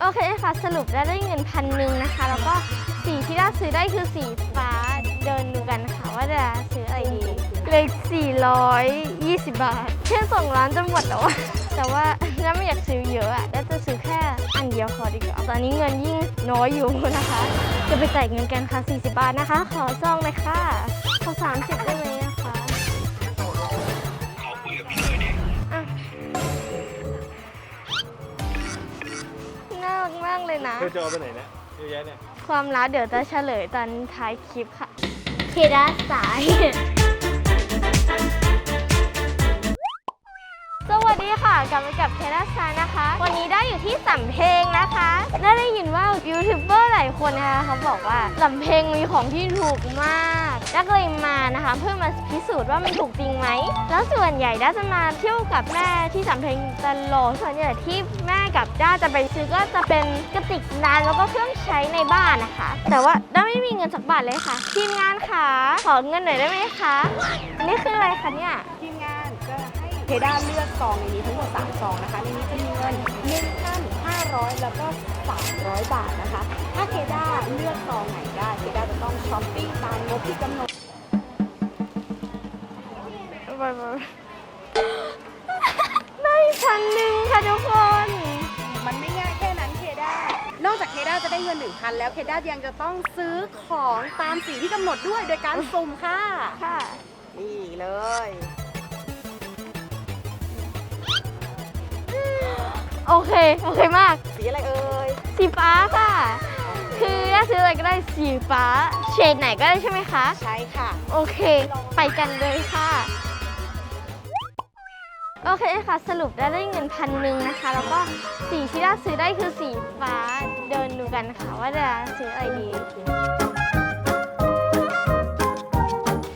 โอเคค่ะสรุปแล้วได้เงินพันหนึ่งนะคะ แล้วก็สีที่ได้ซื้อได้คือสีฟ้าเดินดูกันค่ะว่าจะซื้ออะไรดีเลข420 บาทแค่สองร้านจะหมดแล้วอะแต่ว่าถ้าไม่อยากซื้อเยอะอะแล้วจะซื้อแค่อันเดียวพอดีกว่าตอนนี้เงินยิ่งน้อยอยู่นะคะ จะไปจ่ายเงินกันค่ะ40 บาทนะคะ ขอซองเลยค่ะขอ30ได้ไนะ เธอจะเอาไปไหนเนี่ยเยอะแยะเนี่ยความลับเดี๋ยวจะเฉลยตอนท้ายคลิปค่ะ เคดาสาย สวัสดีค่ะ กลับมากับเคดาสายนะคะ วันนี้ได้อยู่ที่สำเพ็งนะคะ ได้ได้ยินว่ายูทูบเบอร์หลายคนนะคะเขาบอกว่าสำเพ็งมีของที่ถูกมากแล้วก็เลยมานะคะเพื่อมาพิสูจน์ว่ามันถูกจริงไหม แล้วส่วนใหญ่ด้าจะมาเที่ยวกับแม่ที่สำเพ็งตลอดส่วนใหญ่ที่แม่กับด้าจะไปซื้อก็จะเป็นกระติกน้ำแล้วก็เครื่องใช้ในบ้านนะคะ แต่ว่าด้าไม่มีเงินสักบาทเลยค่ะ ทีมงานค่ะขอเงินหน่อยได้ไหมคะอันนี้คืออะไรคะเนี่ยทีมงานจะให้เคด้าเลือกซองในนี้ทั้งหมด3ซองนะคะในนี้จะมีเงิน 1,500 แล้วก็ 300 บาทนะคะ ถ้าเคด้าเลือกซองไหนได้เคด้าจะต้องช้อปปิ้งตามงบที่กำหนดได้พันหนึ่งค่ะทุกคน มันไม่ง่ายแค่นั้นเคด้า นอกจากเคด้าจะได้เงิน 1,000 แล้วเคด้ายังจะต้องซื้อของตามสีที่กำหนดด้วยโดยการสุ่มค่ะ ค่ะ นี่เลย โอเค โอเคมาก สีอะไรเอ่ย สีฟ้าค่ะ คือถ้าซื้ออะไรก็ได้สีฟ้า เฉดไหนก็ได้ใช่ไหมคะ ใช่ค่ะ โอเค ไปกันเลยค่ะ โอเคค่ะ สรุปได้ได้เงินพันหนึ่งนะคะ แล้วก็สีที่ได้ซื้อได้คือสีฟ้า เดินดูกันค่ะว่าจะซื้ออะไรดี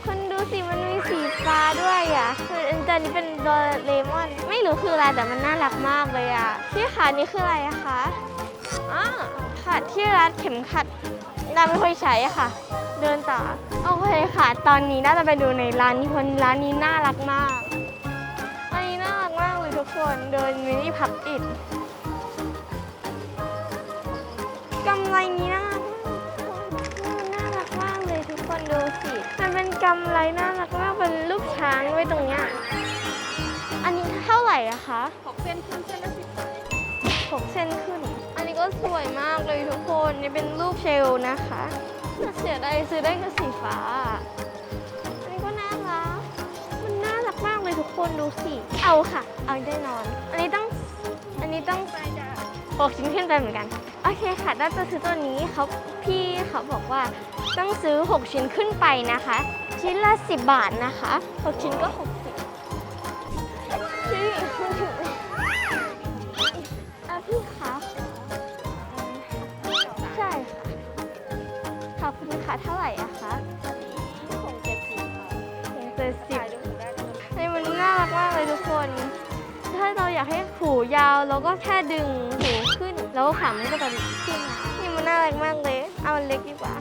คนดูสิมันมีสีฟ้าด้วยอะ คืออันจนี้เป็นโดเรมอนไม่ รู้คืออะไรแต่มันน่ารักมากเลยอะพี่ขานี่คืออะไรอะคะอ๋อขัดที่รัดเข็มขัดน่าไม่ค่อยใช้ค่ะ เดินต่อโอเคค่ะ ตอนนี้น่าจะไปดูในร้านนี้คนร้านนี้น่ารักมากอันนี้น่ารักมากเลยทุกคนเดินมินิพับอิดกำไรนี้น่ารักมากน่ารักมากเลยทุกคนดูสิ มันเป็นกำไรน่ารักมากเป็นรูปช้างไว้ตรงเนี้ย ร่อะคะ6เส้นขึ้นเส้นละ10บาทหกเส้นขึ้น อันนี้ก็สวยมากเลยทุกคน นี่เป็นรูปเชลล์นะคะแต่เสียดายซื้อได้ก็สีฟ้า อันนี้ก็น่ารัก มันน่ารักมากเลยทุกคนดูสิ เอาค่ะ เอาได้นอน อันนี้ต้อง อันนี้ต้องหกชิ้นขึ้นไปเหมือนกัน โอเคค่ะถ้าจะซื้อตัวนี้เขาพี่เขาบอกว่าต้องซื้อ 6 ชิ้นขึ้นไปนะคะ ชิ้นละ 10 บาทนะคะ 6 ชิ้นก็ 60พี่คุ อบคุณค่ะเท่าไหร่อะคะคงเจ็ดสิบค่ะเจ็ดสิบถ่ายดูหนูได้เลยเฮ้ยมันน่ารักมากเลยทุกคน ถ้าเราอยากให้หูยาวเราก็แค่ดึงหูขึ้น แล้วขามันก็จะขึ้นมานี่มันน่ารักมากเลย เอาอันเล็กดีกว่า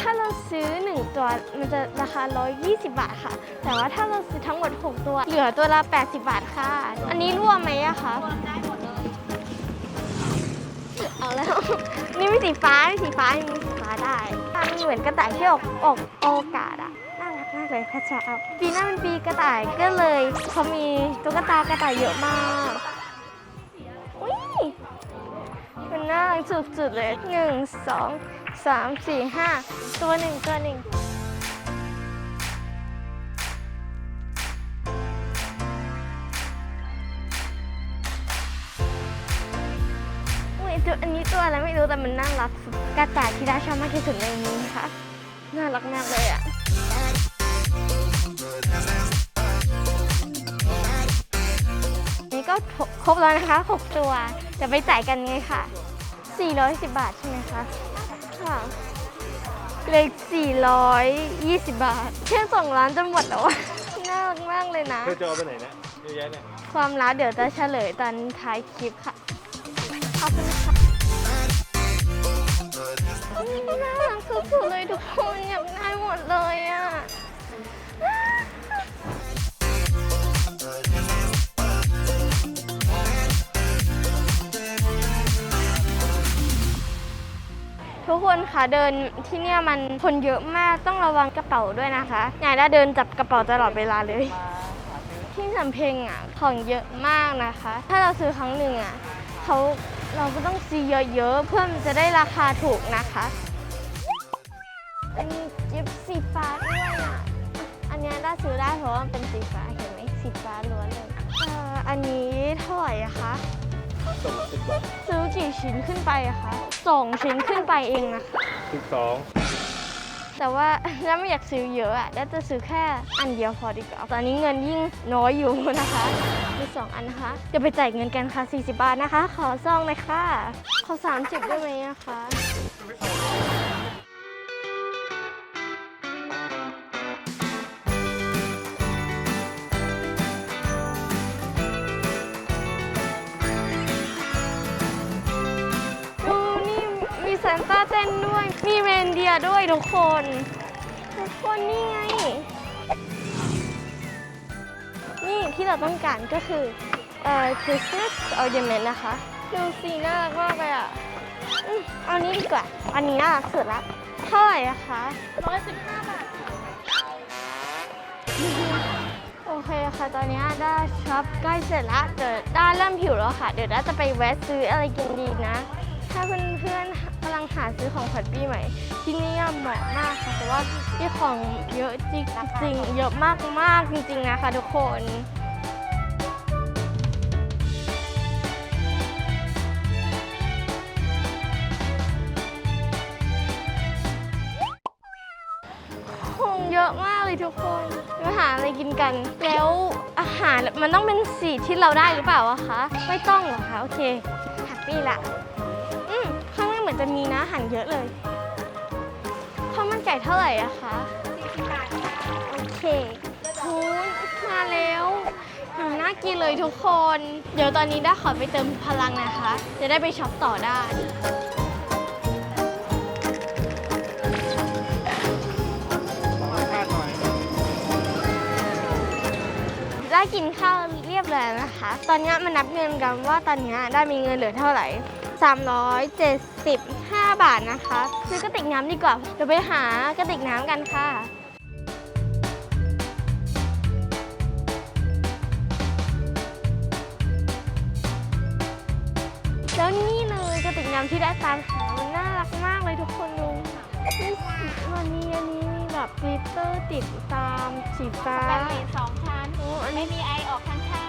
ถ้าเราซื้อ 1 ตัวมันจะราคา 120 บาทค่ะ แต่ว่าถ้าเราซื้อทั้งหมด 6 ตัว เหลือตัวละ 80 บาทค่ะ อันนี้รวมไหมอะคะได้หมด เอาแล้ว นี่มีสีฟ้ามีสีฟ้ามีสีฟ้าได้มันเหมือนกระต่ายที่ออกออกโอกาสอะน่ารักมากเลยพัชชาอัพปีหน้าเป็นปีกระต่ายก็เลยเขามีตุ๊กตากระต่ายเยอะมากอุ้ยมันน่ารักสุดๆเลยหนึ่งสองสามสี่ห้าตัวหนึ่งตัวหนึ่ง ตัวอันนี้ตัวอะไรไม่รู้แต่มันน่ารักสุดกระต่ายที่ได้ชอบมากที่สุดในนี้ค่ะน่ารักมากเลยอะนี่ก็ครบแล้วนะคะ6ตัวจะไปจ่ายกันไงค่ะ 410 บาทใช่ไหมคะค่ะเลข420 บาทแค่สองร้านจะหมดแล้วอะน่ารักมากเลยนะเธอจะเอาไปไหนเนี่ยเยอะแยะเนี่ยความลับเดี๋ยวจะเฉลยตอนท้ายคลิปค่ะ ขอบคุณค่ะ เดินที่เนี่ยมันคนเยอะมากต้องระวังกระเป๋าด้วยนะคะยายได้เดินจับกระเป๋าตลอดเวลาเลย ที่สำเพ็งอะของเยอะมากนะคะ ถ้าเราซื้อครั้งหนึ่งอะเขาเราก็ต้องซื้อเยอะๆเพื่อมันจะได้ราคาถูกนะคะอันนี้จิบสีฟ้าด้วยอะอันเนี้ยได้ซื้อได้เพราะว่ามันเป็นสีฟ้าเห็นไหมสีฟ้าล้วนเลยเอ่ออันนี้เท่าไหร่อะคะส่งสิบบาทซื้อ กี่ชิ้นขึ้นไปอะคะสองชิ้นขึ้นไปเองนะคะ สิบสองแต่ว่าถ้าไม่อยากซื้อเยอะอะด้าจะซื้อแค่อันเดียวพอดีกว่า ตอนนี้เงินยิ่งน้อยอยู่นะคะ มีสองอันนะคะ เดี๋ยวไปจ่ายเงินกันค่ะ 40 บาทนะคะ ขอซองเลยค่ะ ขอ 30 ได้ไหมอะคะดู์ด้วยทุกคน ทุกคนนี่ไง นี่ที่เราต้องการก็คือเอ่อ Christmas ornament นะคะ ดูสีน่ารักมากเลยอะอืมเอานี้ดีกว่า อันนี้น่ารักสุดละ เท่าไหร่อะคะ115 บาท โอเคค่ะ ตอนนี้ด้าช็อปใกล้เสร็จแล้วเดี๋ยวด้าเริ่มหิวแล้วค่ะ เดี๋ยวด้าจะไปแวะซื้ออะไรกินดีนะ ถ้าเพื่อนๆกำลังหาซื้อของขวัญปีใหม่ ที่นี่เหมาะมากค่ะแต่ว่ามีของเยอะจริงๆเยอะมากๆจริง ๆ นะคะทุกคนของเยอะมากเลยทุกคนมาหาอะไรกินกัน แล้วอาหารมันต้องเป็นสีที่เราได้หรือเปล่าอะคะ ไม่ต้องหรอคะ โอเคแฮปปี้ละ จะมีนะอาหารเยอะเลยข้าวมันไก่เท่าไหร่อะคะโอเคคูมาแล้วหาน่ากินเลยทุกคน เดี๋ยวตอนนี้ได้ขอไปเติมพลังนะคะ จะได้ไปช็อปต่อได้ได้กินข้าวเรียบร้อยนะคะ ตอนนี้มานับเงินกันว่าตอนนี้ได้มีเงินเหลือเท่าไหร่ 375 บาทนะคะ ซื้อกระติกน้ำดีกว่าเดี๋ยวไปหากระติกน้ำกันค่ะแล้วนี่เลยกระติกน้ำที่ได้ตามหามันน่ารักมากเลยทุกคนดูนี่วันนี้อันนี้มีแบบกลิตเตอร์ติดตามสีฟ้าแบนเลนสองชั้นโอ้อันนี้ไม่มีไอออกข้างๆค่ะ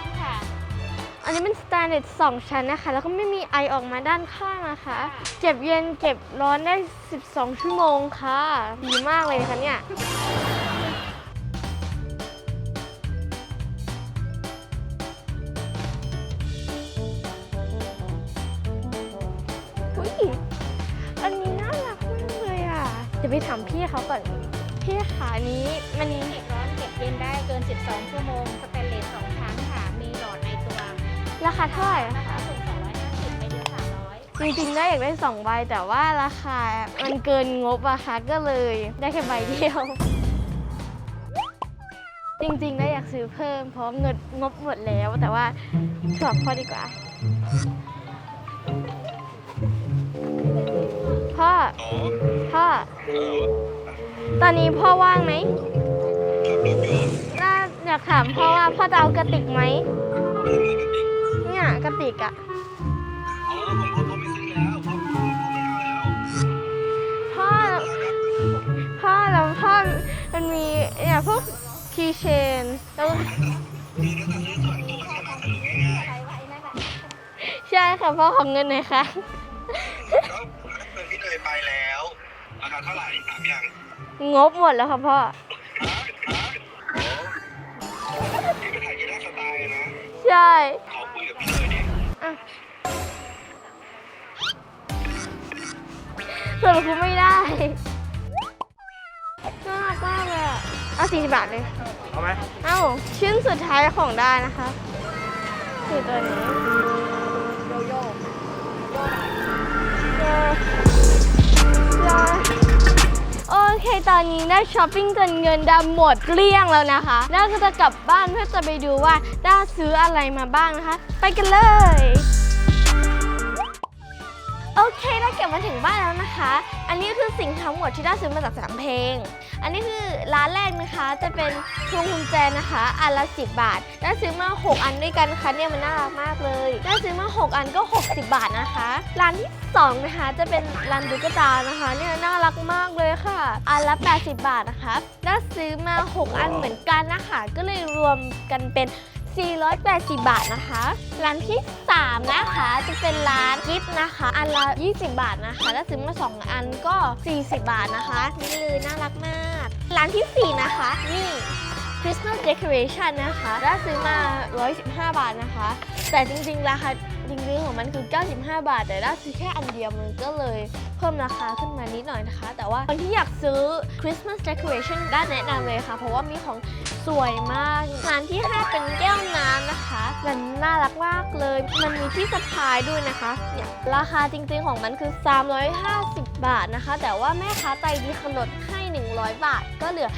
อันนี้เป็นสแตนเลสสองชั้นนะคะ แล้วก็ไม่มีไอออกมาด้านข้างนะคะ เก็บเย็นเก็บร้อนได้ 12 ชั่วโมงค่ะ ดีมากเลยคะเนี่ยอุ้ยอันนี้น่ารักมากเลยอะ เดี๋ยวไปถามพี่เขาก่อน พี่ขานี้มันเก็บร้อนเก็บเย็นได้เกิน 12 ชั่วโมงสแตนเลสสอง ราคาเท่าไหร่ราอะคาคะสูง250ไปเดือน300จริงๆได้อยากได้สองใบแต่ว่าราคา มันเกินงบอะค่ะก็เลยได้แค่ใบเดียว จริงๆได้อยากซื้อเพิ่มเพราะเงินงบหมดแล้ว แต่ว่าชอบพ่อดีกว่า พ่อ พ่อ ตอนนี้พ่อว่างไหมน่าอยากถามพ่อว่าพ่อจะเอากระติกไหม เนี่ยกระติกอะพ่อพ่อแล้วพ่อมันมีเนี่ยพวกคีย์เชนแล้วใช่ค่ะพ่อของเงินหน่อยค่ะก็เงินที่เลยไปแล้วราคาเท่าไหร่ถามยังงบหมดแล้วค่ะพ่อฮะฮะโอ้ที่ไปถ่ายกีฬาสไตล์นะใช่ สรุปคือไม่ได้น่ารักมากเลยอะเอาสี่สิบบาทเลย เอาไหมเอ้า ชิ้นสุดท้ายของได้นะคะคือตัวนี้โยโย่เออโอเค ตอนนี้ได้ช้อปปิ้งจนเงินดำหมดเกลี้ยงแล้วนะคะด้าก็จะกลับบ้านเพื่อจะไปดูว่าด้าซื้ออะไรมาบ้างนะคะ ไปกันเลย โอเคได้เก็บมาถึงบ้านแล้วนะคะ อันนี้คือสิ่งทั้งหมดที่ได้ซื้อมาจากสามเพลง อันนี้คือร้านแรกนะคะจะเป็นพวงกุญแจนะคะอันละ10บาท ได้ซื้อมา 6 อันด้วยกันนะคะเนี่ยมันน่ารักมากเลย ได้ซื้อมา 6 อันก็ 60 บาทนะคะ ร้านที่2นะคะจะเป็นร้านตุ๊กตานะคะเนี่ยน่ารักมากเลยค่ะ อันละ 80 บาทนะคะ ได้ซื้อมา 6 อันเหมือนกันนะคะ ก็เลยรวมกันเป็น 480 บาทนะคะ ร้านที่ 3 นะคะจะเป็นร้านกิฟต์นะคะ อันละ 20 บาทนะคะถ้าซื้อมา 2 อันก็ 40 บาทนะคะ นี่เลยน่ารักมาก ร้านทีสี่4 นะคะ นี่ Christmas decoration นะคะถ้าซื้อมา 115 บาทนะคะ แต่จริงๆราคา จริงๆของมันคือ 95 บาท แต่ได้ซื้อแค่อันเดียวมันก็เลยเพิ่มราคาขึ้นมานิดหน่อยนะคะ แต่ว่าคนที่อยากซื้อ Christmas decoration ได้แนะนำเลยค่ะ เพราะว่ามีของสวยมากร้านที่5เป็นแก้วน้ำนะคะมันน่ารักมากเลย มันมีที่สะพายด้วยนะคะเนี่ยราคาจริงๆของมันคือ 350 บาทนะคะ แต่ว่าแม่ค้าใจดีขาลดให้ 100 บาท ก็เหลือ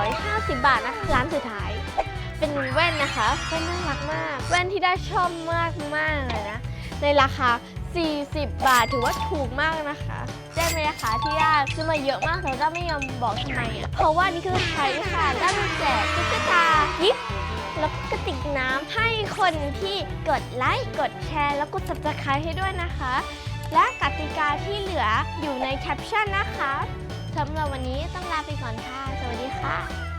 250 บาทนะคะร้านสุดท้าย เป็นแว่นนะคะแว่นน่ารักมาก แว่นที่ได้ชอบมากมากเลยนะ ในราคา 40 บาทถือว่าถูกมากนะคะได้ไหมคะที่ย่าซื้อมาเยอะมากแต่ด้าไม่ยอมบอกทำไมอะเพราะว่านี่คือใช้ค่ะด้าจะแจกตุ๊กตายิปแล้วก็กระติกน้ำให้คนที่กดไลค์กดแชร์แล้วกด subscribe ให้ด้วยนะคะ และกติกาที่เหลืออยู่ในแคปชั่นนะคะสำหรับวันนี้ต้องลาไปก่อนค่ะ สวัสดีค่ะ